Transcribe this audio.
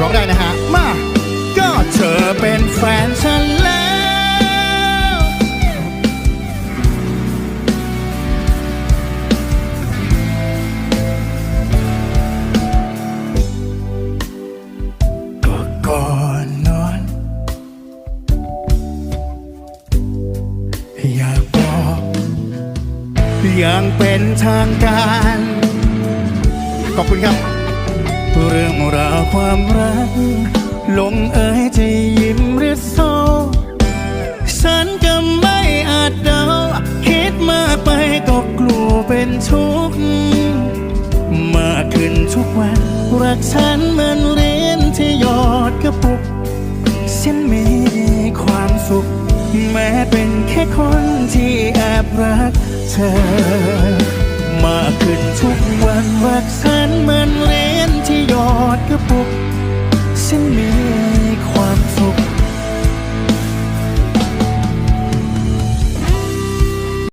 ร้องได้นะฮะ มา ก็เธอเป็นแฟนฉันแล้ว ก็ก่อนนอน อยากบอกอย่างเป็นทางการ ขอบคุณครับเรื่อง ความรัก ลงเอยจะยิ้มหรือโศกฉันก็ไม่อาจเดา คิดมากไปก็กลัวเป็นทุกข์มากขึ้นทุกวัน รักฉันเหมือนเรียญที่หยอดกระปุก ฉันมีความสุข แม้เป็นแค่คนที่แอบรักเธอ มากขึ้นทุกวันรักฉันเหมือน